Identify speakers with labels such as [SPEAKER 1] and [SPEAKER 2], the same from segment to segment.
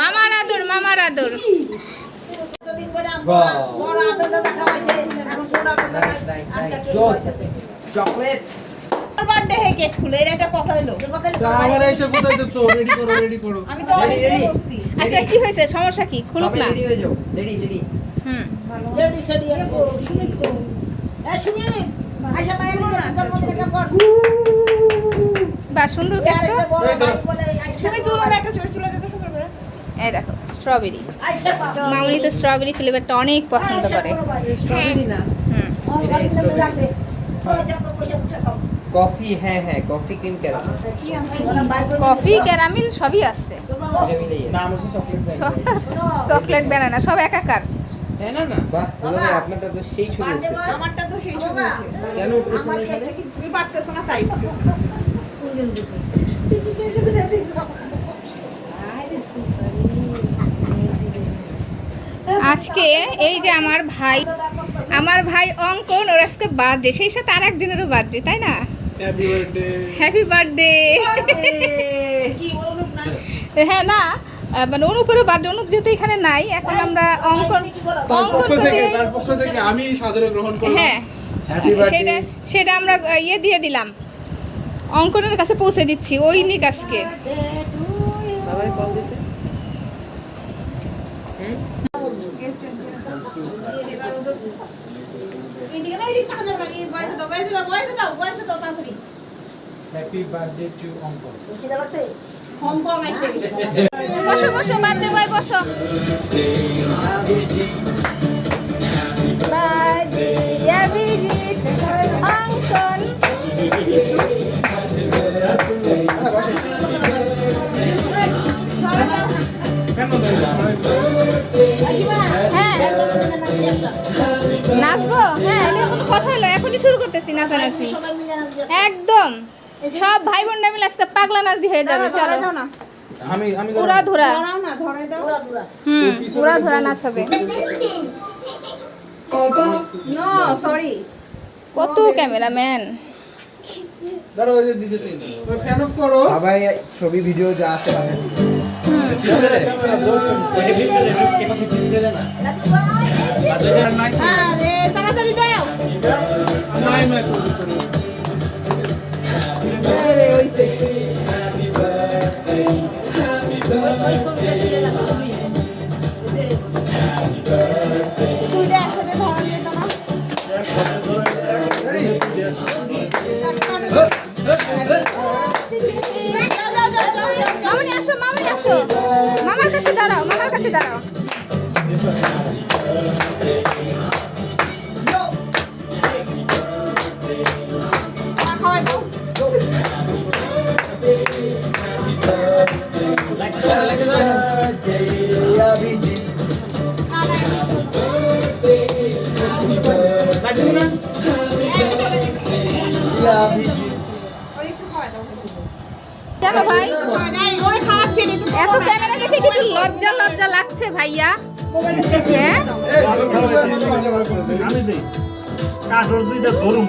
[SPEAKER 1] মামার আদর মামার আদর
[SPEAKER 2] চকলেট
[SPEAKER 3] বার্থডে হে কেক খুলে এটা একটা কথা হলো
[SPEAKER 4] আমার এসে কোথায় তো তো রেডি করো রেডি করো।
[SPEAKER 3] আমি তো
[SPEAKER 2] Ready, ready?
[SPEAKER 1] আচ্ছা কি হয়েছে? সমস্যা কি? খুলুক
[SPEAKER 2] সবাই
[SPEAKER 1] না।
[SPEAKER 2] রেডি হয়ে যাও। রেডি রেডি
[SPEAKER 1] হুম।
[SPEAKER 3] রেডি সেডি সুমিত এ জন্মদিনে কর
[SPEAKER 1] বা সুন্দর এই দেখো স্ট্রবেরি মামনি তো স্ট্রবেরি ফ্লেভারটা অনেক পছন্দ করে।
[SPEAKER 3] স্ট্রবেরি না।
[SPEAKER 1] হুম।
[SPEAKER 2] কফি হ্যাঁ হ্যাঁ coffee cream caramel
[SPEAKER 1] coffee caramel সবই আছে।
[SPEAKER 4] চকলেট
[SPEAKER 1] বানানা সব একাকার।
[SPEAKER 4] হ্যাঁ না? না
[SPEAKER 2] বাহ আপনারটা তো সেই ছবি
[SPEAKER 3] আমারটা তো সেই ছবি
[SPEAKER 2] কেন উঠতেছে না
[SPEAKER 3] তুমি পারতেছো না তাই পারতেছো
[SPEAKER 1] আজকে এই যে আমার ভাই আমার ভাই অঙ্কন ওর আজকে বার্থডে সেই সাথে আর একজনেরও বার্থডে তাই না?
[SPEAKER 4] হ্যাপি বার্থডে
[SPEAKER 1] হ্যাঁ না মানে অনুপেরও বার্থডে অনুপ যেহেতু এখানে নাই এখন আমরা অঙ্কন অঙ্কন
[SPEAKER 4] আমি সাদরে গ্রহণ করলাম।
[SPEAKER 1] হ্যাঁ সেটা সেটা আমরা ইয়ে দিয়ে দিলাম। অঙ্কনের কাছে পৌঁছে দিচ্ছি ওই নিক আজকে।
[SPEAKER 4] হ্যাপি
[SPEAKER 1] বসো বসো বার্থডে বয় বসো। নাচবো? হ্যাঁ এটা কোনো কথা হলো এখনই শুরু করতেছি নাচানাচি। একদম। সব ভাই বোনরা মিলে আজকে পাগলা নাচ দিয়ে হয়ে যাবে চলো।
[SPEAKER 3] না।
[SPEAKER 4] আমি আমি
[SPEAKER 1] উড়া ধুরা
[SPEAKER 3] ধরাও না ধরাই দাও।
[SPEAKER 1] হুম উড়া ধরা নাচ হবে।
[SPEAKER 3] নো সরি
[SPEAKER 1] কত ক্যামেরাম্যান।
[SPEAKER 4] ধরো ওই যে দিতেছি। ওই ফ্যান অফ করো।
[SPEAKER 2] সবাই ছবি ভিডিও যা আছে বানিয়ে
[SPEAKER 3] তাড়াতাড়ি দাও
[SPEAKER 4] নাই নাই
[SPEAKER 1] আরে আসো মামনি আসো। মামার কাছে দাঁড়াও মামার কাছে দাঁড়াও।
[SPEAKER 3] দাও।
[SPEAKER 1] কেন ভাই? এত ক্যামেরা দেখে কি একটু লজ্জা লজ্জা লাগছে ভাইয়া? হ্যাঁ?
[SPEAKER 5] আমি দেই কাঠোর দুইটা ধরুন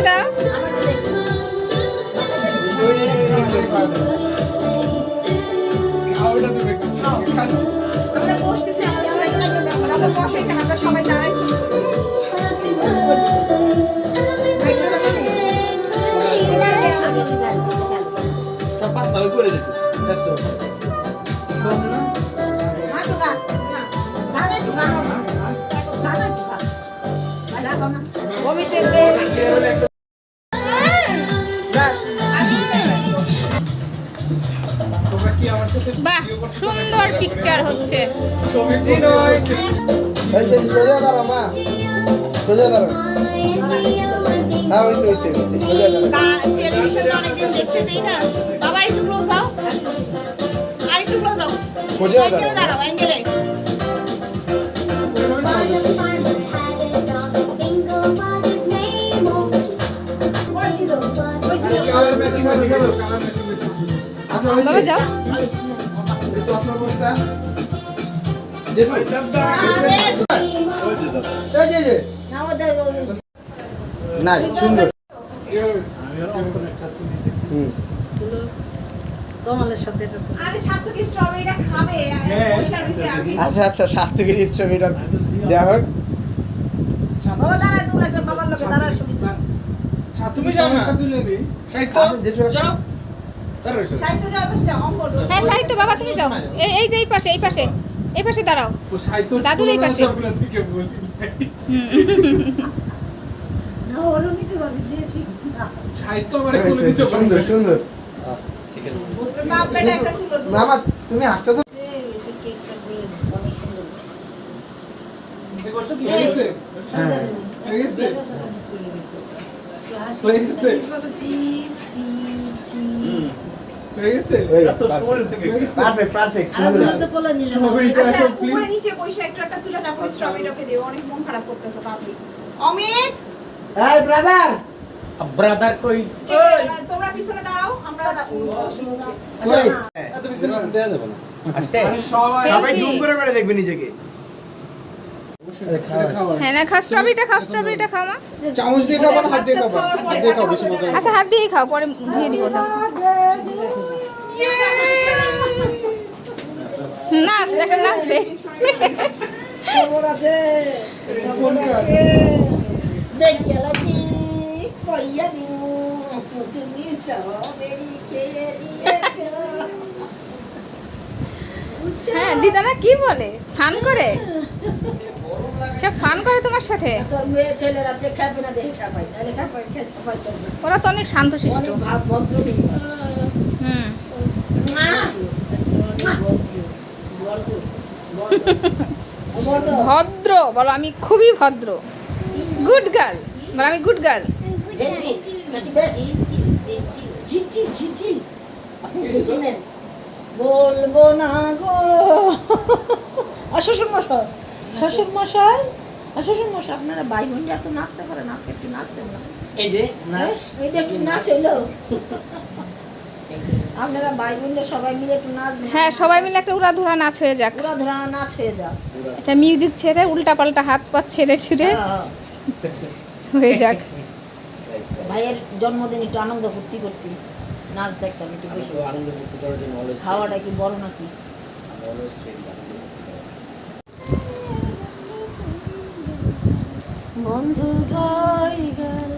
[SPEAKER 1] দাও
[SPEAKER 3] আমরা সবাই দেখো দেখতে দেই না। বাবা
[SPEAKER 4] হয়েছে আচ্ছা
[SPEAKER 1] বাবা যাও।
[SPEAKER 4] এই তো আপনার বস্তা দেখুন এই যে এই যে
[SPEAKER 3] আমাদের
[SPEAKER 4] নাই সুন্দর
[SPEAKER 6] আমি।
[SPEAKER 4] আচ্ছা আচ্ছা সাত্তকের স্ট্রবেরিটা দেওয়া হোক।
[SPEAKER 3] তুমি
[SPEAKER 4] তুমি যাও না। তুলে দি সাহিত্য যাও।
[SPEAKER 1] হ্যাঁ সাহিত্য বাবা তুমি যাও এই এই যে এই পাশে এই পাশে এই পাশে দাঁড়াও দাদুর এই পাশে
[SPEAKER 4] তুমি হাসতেছো
[SPEAKER 3] কেকটা বলে অনেক
[SPEAKER 6] অমিত!
[SPEAKER 4] ব্রাদার
[SPEAKER 2] ব্রাদার কই?
[SPEAKER 6] তোমরা পিছনে দাঁড়াও আমরা
[SPEAKER 4] কই এত বেশি দেয়া যাবে না? সবাই জুম করে করে দেখবে নিজেকে।
[SPEAKER 1] হ্যাঁ না খাও স্ট্রবেরিটা খাও স্ট্রবেরিটা খাও মা।
[SPEAKER 4] চামচ দিয়ে খাব না হাত দিয়ে খাব হাত দিয়ে খাও বেশি মজা
[SPEAKER 1] আচ্ছা হাত দিয়েই খাও পরে ধুয়ে দিব তো নাচ দেখেন নাচ দে
[SPEAKER 3] দেখ
[SPEAKER 1] হ্যাঁ দিদারা কি বলে? ফান করে? সব ফান করে তোমার সাথে?
[SPEAKER 3] দেখে
[SPEAKER 1] ওরা তো অনেক শান্তশিষ্ট
[SPEAKER 3] অনেক ভাব ভদ্র মেয়ে।
[SPEAKER 1] হুম
[SPEAKER 3] মা! মা! বড়, বড়। বড়।
[SPEAKER 1] ভদ্র বলো আমি খুবই ভদ্র। গুড গার্ল বলো আমি গুড গার্ল।
[SPEAKER 3] বলব না গো আর শ্বশুর মশাই শ্বশুর মশাই শ্বশুর মশাই আপনারা ভাই বোনরা তো নাচতে পারে না একটু নাচতেন না।
[SPEAKER 2] এই যে নাচ।
[SPEAKER 3] এটা কি নাচ হইল আপনারা ভাই বোনরা সবাই মিলে একটু নাচ
[SPEAKER 1] হ্যাঁ সবাই মিলে একটা উড়াধুরা নাচ হয়ে যাক।
[SPEAKER 3] পুরা ধরা নাচ হয়ে যাও
[SPEAKER 1] একটা মিউজিক ছেড়ে উল্টা পাল্টা হাত পা ছেড়ে ছুড়ে
[SPEAKER 3] হ্যাঁ।
[SPEAKER 1] হয়ে। যাক।
[SPEAKER 3] ভাইয়ের জন্মদিন একটু আনন্দ ফুর্তি করতি। নাচ দেখতাম একটু বেশি।
[SPEAKER 2] আনন্দ করতে করার জন্য অলওয়েজ
[SPEAKER 3] খাওয়াটা কি বড় নাকি? বন্ধু গাই গান